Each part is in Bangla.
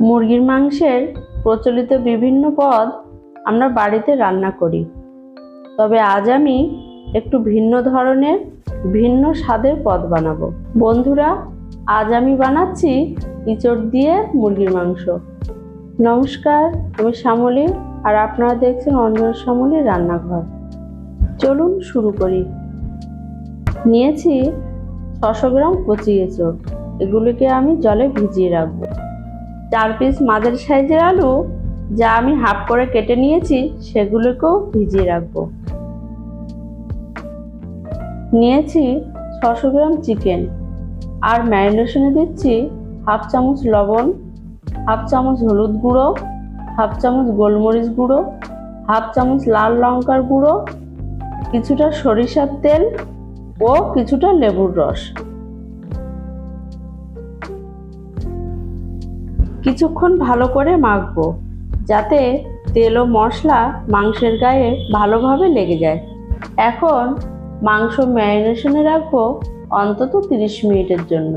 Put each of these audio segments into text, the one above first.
মুরগির মাংসের প্রচলিত বিভিন্ন পদ আমরা বাড়িতে রান্না করি। তবে আজ আমি একটু ভিন্ন ধরনের, ভিন্ন স্বাদের পদ বানাবো। বন্ধুরা, আজ আমি বানাচ্ছি ইঁচড় দিয়ে মুরগির মাংস। নমস্কার, আমি শ্যামলী আর আপনারা দেখছেন অঞ্জন শ্যামলীর রান্নাঘর। চলুন শুরু করি। নিয়েছি ছশো গ্রাম কচি এঁচড়। এগুলিকে আমি জলে ভিজিয়ে রাখব। চার পিস মাঝারি সাইজের আলু যা আমি হাফ করে কেটে নিয়েছি, সেগুলোকেও ভিজিয়ে রাখব। নিয়েছি ছশো গ্রাম চিকেন আর ম্যারিনেশনে দিচ্ছি হাফ চামচ লবণ হাফ চামচ হলুদ গুঁড়ো হাফ চামচ গোলমরিচ গুঁড়ো হাফ চামচ লাল লঙ্কার গুঁড়ো, কিছুটা সরিষার তেল ও কিছুটা লেবুর রস। কিছুক্ষণ ভালো করে মাখবো, যাতে তেল ও মশলা মাংসের গায়ে ভালোভাবে লেগে যায়। এখন মাংস ম্যারিনেশনে রাখব অন্তত তিরিশ মিনিটের জন্য।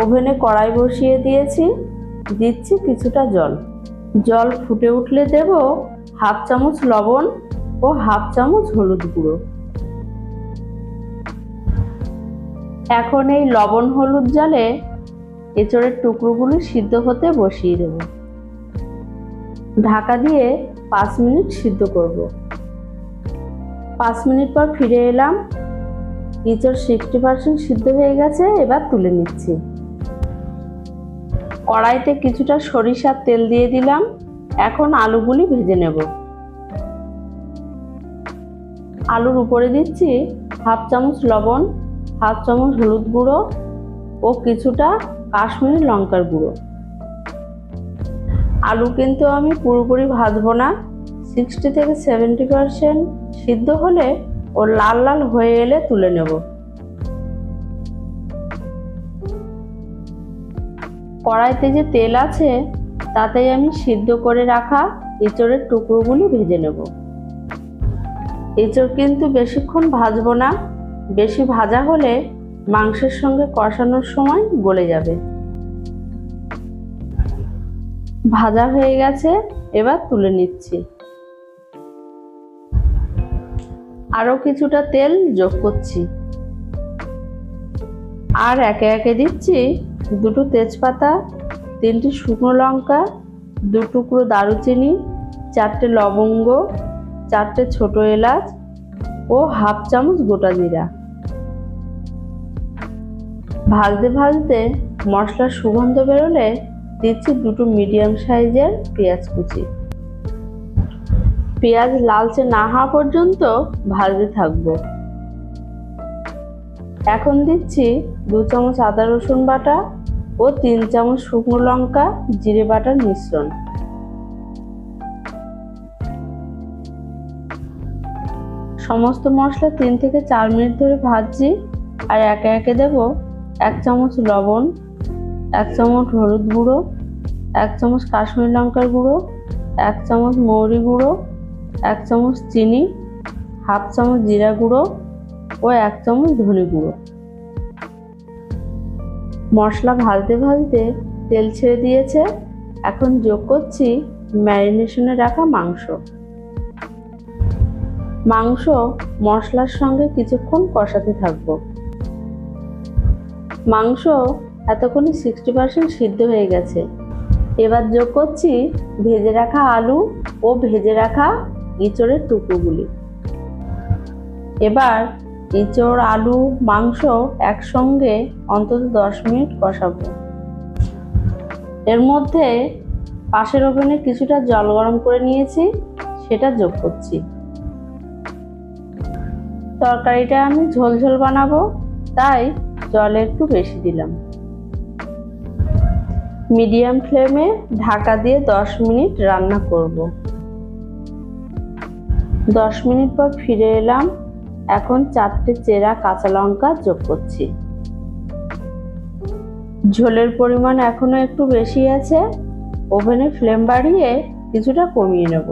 ওভেনে কড়াই বসিয়ে দিয়েছি, দিচ্ছি কিছুটা জল। জল ফুটে উঠলে দেব হাফ চামচ লবণ ও হাফ চামচ হলুদ গুঁড়ো। এখন এই লবণ হলুদ জলে এঁচড়ের টুকরোগুলো সিদ্ধ হতে বসিয়ে দেব। ঢাকা দিয়ে পাঁচ মিনিট সিদ্ধ করব। পাঁচ মিনিট পর ফিরে এলাম। এঁচড় সিক্সটি পার্সেন্ট সিদ্ধ হয়ে গেছে, এবার তুলে নিচ্ছি। কড়াইতে কিছুটা সরিষার তেল দিয়ে দিলাম। এখন আলুগুলি ভেজে নেব। আলুর উপরে দিচ্ছি হাফ চামচ লবণ, হাফ চামচ হলুদ গুঁড়ো ও কিছুটা কাশ্মীরি লঙ্কার গুঁড়ো। আলু কিন্তু আমি পুরোপুরি ভাজবো না। সিক্সটি থেকে সেভেন্টি পারসেন্ট সিদ্ধ হলে ও লাল লাল হয়ে এলে তুলে নেব। কড়াইতে যে তেল আছে, তাতেই আমি সিদ্ধ করে রাখা এঁচড়ের টুকরোগুলি ভেজে নেব। এঁচড় কিন্তু বেশিক্ষণ ভাজবো না। বেশি ভাজা হলে মাংসের সঙ্গে কষানোর সময় গলে যাবে। ভাজা হয়ে গেছে, এবার তুলে নিচ্ছি। আরও কিছুটা তেল যোগ করছি। আর একে একে দিচ্ছি দুটো তেজপাতা, তিনটি শুকনো লঙ্কা, দু টুকরো দারুচিনি, চারটে লবঙ্গ, চারটে ছোট এলাচ ও হাফ চামচ গোটা জিরা। ভাজতে ভাজতে মশলার সুগন্ধ বেরোলে দিচ্ছি দুটো মিডিয়াম সাইজের পেঁয়াজ কুচি। পেঁয়াজ লালচে না হওয়া পর্যন্ত ভাজতে থাকব। এখন দিচ্ছি দু চামচ আদা রসুন বাটা ও তিন চামচ শুকনো লঙ্কা, জিরে বাটার মিশ্রণ। সমস্ত মশলা তিন থেকে চার মিনিট ধরে ভাজছি আর একে একে দেব এক চামচ লবণ, এক চামচ হলুদ গুঁড়ো, এক চামচ কাশ্মীর লঙ্কার গুঁড়ো, এক চামচ মৌরি গুঁড়ো, এক চামচ চিনি, হাফ চামচ জিরা গুঁড়ো ও এক চামচ ধনে গুঁড়ো। মশলা ভাজতে ভাজতে তেল ছেড়ে দিয়েছে। এখন যোগ করছি ম্যারিনেশনে রাখা মাংস। মাংস মশলার সঙ্গে কিছুক্ষণ কষাতে থাকব। মাংস এতক্ষণে সিক্সটি পার্সেন্ট সিদ্ধ হয়ে গেছে। এবার যোগ করছি ভেজে রাখা আলু ও ভেজে রাখা ইঁচড়ের টুকরোগুলি। এবার ইঁচড় আলু, মাংস একসঙ্গে অন্তত দশ মিনিট কষাবো। এর মধ্যে পাশের ওভেনে কিছুটা জল গরম করে নিয়েছি, সেটা যোগ করছি। তরকারিটা আমি ঝোল ঝোল বানাবো। তাই জল একটু বেশি দিলাম। মিডিয়াম ফ্লেমে ঢাকা দিয়ে দশ মিনিট রান্না করব। দশ মিনিট পর ফিরে এলাম। এখন চারটে চেরা কাঁচা লঙ্কা যোগ করছি। ঝোলের পরিমাণ এখনও একটু বেশি আছে। ওভেনে ফ্লেম বাড়িয়ে কিছুটা কমিয়ে নেব।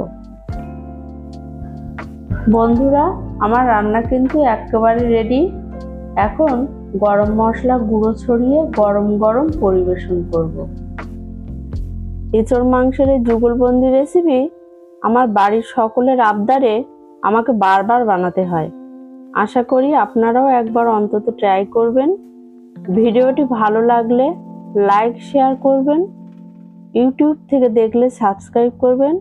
বন্ধুরা, আমার রান্না কিন্তু একেবারে রেডি এখন গরম মশলা গুঁড়ো ছড়িয়ে গরম গরম পরিবেশন করব। এঁচড় মাংসের এই যুগলবন্দি রেসিপি আমার বাড়ির সকলের আবদারে আমাকে বারবার বানাতে হয়। আশা করি আপনারাও একবার অন্তত ট্রাই করবেন। ভিডিওটি ভালো লাগলে লাইক শেয়ার করবেন। ইউটিউব থেকে দেখলে সাবস্ক্রাইব করবেন।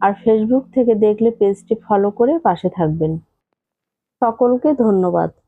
আর ফেসবুক থেকে দেখলে পেজটি ফলো করে পাশে থাকবেন। সকলকে ধন্যবাদ।